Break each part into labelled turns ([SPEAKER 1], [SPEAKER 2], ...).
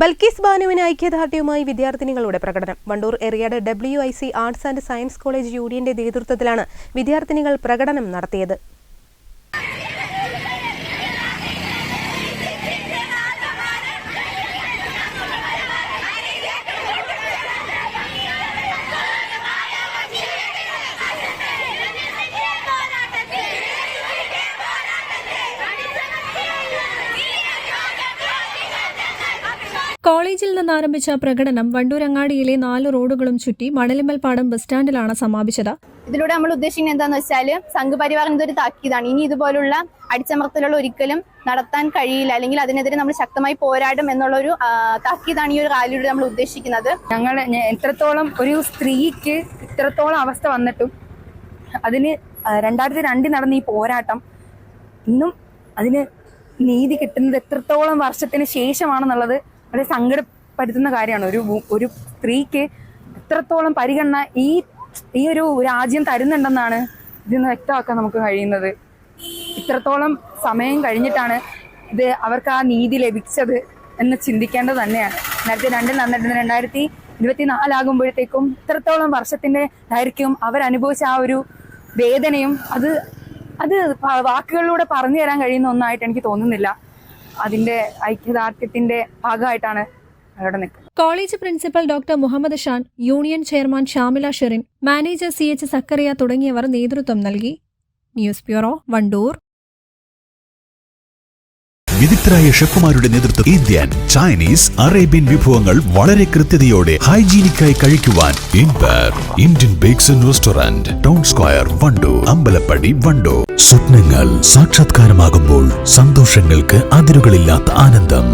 [SPEAKER 1] Bilkis ബാനുവിന് ഐക്യദാർഢ്യവുമായി വിദ്യാർത്ഥിനികളുടെ പ്രകടനം. Wandoor Eriyad W I C arts and science college യൂണിയന്റെ നേതൃത്വത്തിലാണ് വിദ്യാർത്ഥിനികൾ പ്രകടനം നടത്തിയത്.
[SPEAKER 2] കോളേജിൽ നിന്ന് ആരംഭിച്ച പ്രകടനം വണ്ടൂരങ്ങാടിയിലെ നാല് റോഡുകളും ചുറ്റി മണലിമൽപാടം ബസ് സ്റ്റാൻഡിലാണ് സമാപിച്ചത്.
[SPEAKER 3] ഇതിലൂടെ നമ്മൾ ഉദ്ദേശിക്കുന്നത് എന്താന്ന് വെച്ചാൽ സംഘപരിവാറിന് ഇതൊരു താക്കീതാണ്. ഇനി ഇതുപോലുള്ള അടിച്ചമർത്തലുകൾ ഒരിക്കലും നടത്താൻ കഴിയില്ല. അല്ലെങ്കിൽ അതിനെതിരെ നമ്മൾ ശക്തമായി പോരാടും എന്നുള്ള ഒരു താക്കീതാണ് ഈ ഒരു റാലിയിലൂടെ നമ്മൾ ഉദ്ദേശിക്കുന്നത്.
[SPEAKER 4] ഞങ്ങൾ എത്രത്തോളം ഒരു സ്ത്രീക്ക് ഇത്രത്തോളം അവസ്ഥ വന്നിട്ടും അതിന് രണ്ടായിരത്തി രണ്ടിൽ നടന്ന ഈ പോരാട്ടം ഇന്നും അതിന് നീതി കിട്ടുന്നത് എത്രത്തോളം വർഷത്തിന് ശേഷമാണെന്നുള്ളത് വളരെ സങ്കടപ്പെടുത്തുന്ന കാര്യമാണ്. ഒരു ഒരു സ്ത്രീക്ക് എത്രത്തോളം പരിഗണന ഈ ഈ ഒരു രാജ്യം തരുന്നുണ്ടെന്നാണ് ഇതിന്ന് വ്യക്തമാക്കാൻ നമുക്ക് കഴിയുന്നത്. ഇത്രത്തോളം സമയം കഴിഞ്ഞിട്ടാണ് ഇത് അവർക്ക് ആ നീതി ലഭിച്ചത് എന്ന് ചിന്തിക്കേണ്ടത് തന്നെയാണ്. രണ്ടായിരത്തി രണ്ടിൽ നടന്നിരുന്ന രണ്ടായിരത്തി ഇരുപത്തി നാലാകുമ്പോഴത്തേക്കും ഇത്രത്തോളം വർഷത്തിന്റെ ദൈർഘ്യവും അവരനുഭവിച്ച ആ ഒരു വേദനയും അത് അത് വാക്കുകളിലൂടെ പറഞ്ഞു തരാൻ കഴിയുന്ന ഒന്നായിട്ട് എനിക്ക് തോന്നുന്നില്ല. അതിന്റെ ഐക്യദാർഢ്യത്തിന്റെ ഭാഗമായിട്ടാണ് അവിടെ നിൽക്കുന്നത്.
[SPEAKER 2] College principal doctor Muhammed Shan union chairman Shamila Sherin manager C H Zakariya തുടങ്ങിയവർ നേതൃത്വം നൽകി. News bureau Wandoor.
[SPEAKER 5] വിദഗ്ധരായ ഷെഫുമാരുടെ നേതൃത്വം ഇന്ത്യൻ ചൈനീസ് അറേബ്യൻ വിഭവങ്ങൾ വളരെ കൃത്യതയോടെ ഹൈജീനിക്കായി കഴിക്കുവാൻ Inbar Indian Bakes and Restaurant Town Square Wandoor Ambalappadi Wandoor. സ്വപ്നങ്ങൾ സാക്ഷാത്കാരമാകുമ്പോൾ സന്തോഷങ്ങൾക്ക് അതിരുകളില്ലാത്ത ആനന്ദം.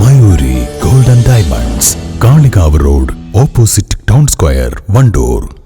[SPEAKER 5] Mayuri Golden Diamonds Kalikavu road opposite Town Square Wandoor.